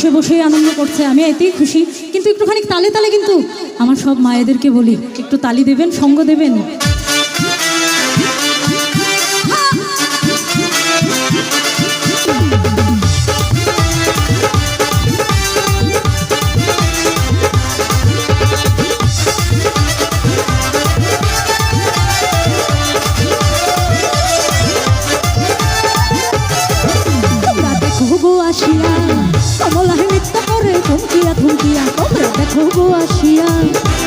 বসে বসে আনন্দ করছে, আমি এতেই খুশি। কিন্তু একটুখানি তালে তালে কিন্তু আমার সব মায়েদেরকে বলি, একটু তালি দেবেন, সঙ্গ দেবেন। গো আসিয়া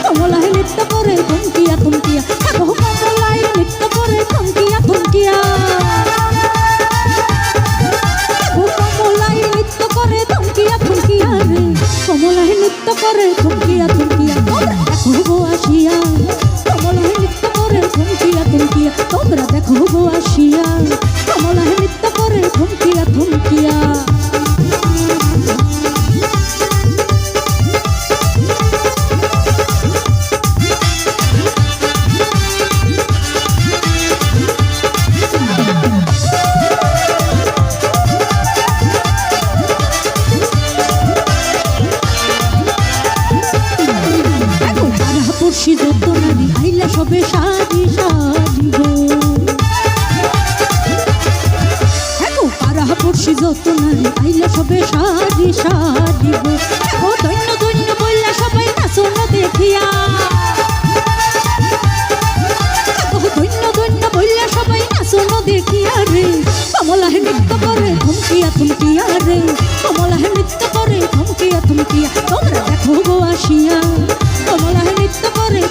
কমলাহে নৃত্য করে থমকিয়া থমকিয়া। কমলায় নৃত্য করে থমকিয়া থমকিয়া। কমলায় নৃত্য করে থমকিয়া থমকিয়া রে। কমলাহে নৃত্য করে থমকিয়া থমকিয়া। দেখো আসিয়া। কমলাহে নৃত্য করে থমকিয়া থমকিয়া। তোমরা দেখো আসিয়া সবে সাজি সাজি গো। দেখো, পাড়া পড়শি যত গো। দেখো দৈন্য দৈন্য বললা সবাই নাচো না দেখিয়া। দেখো, দৈন্য দৈন্য বললা সবাই নাচো না দেখিয়া রে। নৃত্য করে থমকিয়া থমকিয়া রে। কমলাহে নৃত্য করে থমকিয়া থমকিয়া তোমরা দেখো গো আসিয়া। কমলাহে নৃত্য করে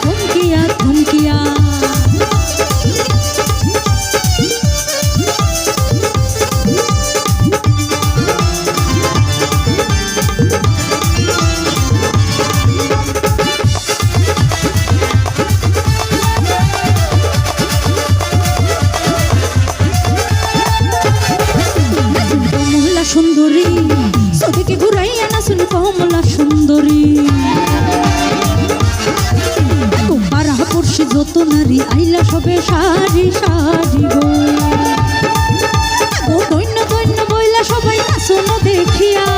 সুন্দরী। সদিকে ঘুরাইয়া নাচুন কমলা সুন্দরী। বারা পাড়া পড়শি যত নারী, আইলা সবে সারি সারি গো। দৈন্য দৈন্য বইলা সবাই নাচন দেখিয়া।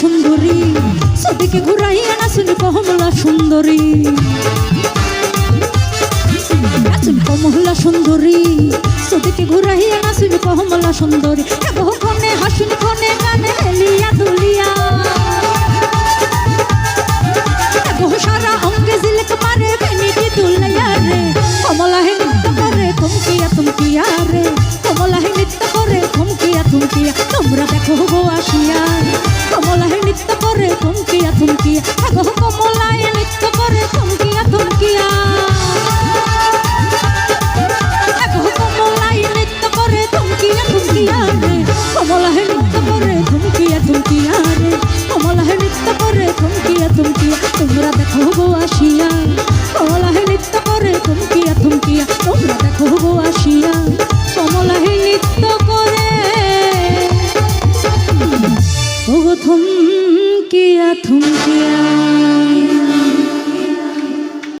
সুন্দরী, সদিকে ঘুরাইয়া নাচুন কমলা সুন্দরী। নাচুন কমলা সুন্দরী, সদিকে ঘুরাইয়া নাচুন কমলা সুন্দরী। এগো খনে হাসুন খনে গানে হেলিয়া দুলিয়া। এগো সারা অঙ্গে জিলক মারে বেনিটি দুলিয়া রে। কমলা হে নৃত্য করে থমকিয়া থমকিয়া রে। কমলা হে নৃত্য করে থমকিয়া থমকিয়া তোমরা দেখো গো আসিয়া। থমকিয়া এগো কমলা হে নৃত্য করে থমকিয়া থমকিয়া এগো কমলা হে নৃত্য করে থমকিয়া থমকিয়া রে। কমলা হে নৃত্য করে থমকিয়া থমকিয়া রে। কমলা হে নৃত্য করে থমকিয়া থমকিয়া তোমরা দেখো গো আসিয়া। কমলা নৃত্য করে থমকিয়া থমকিয়া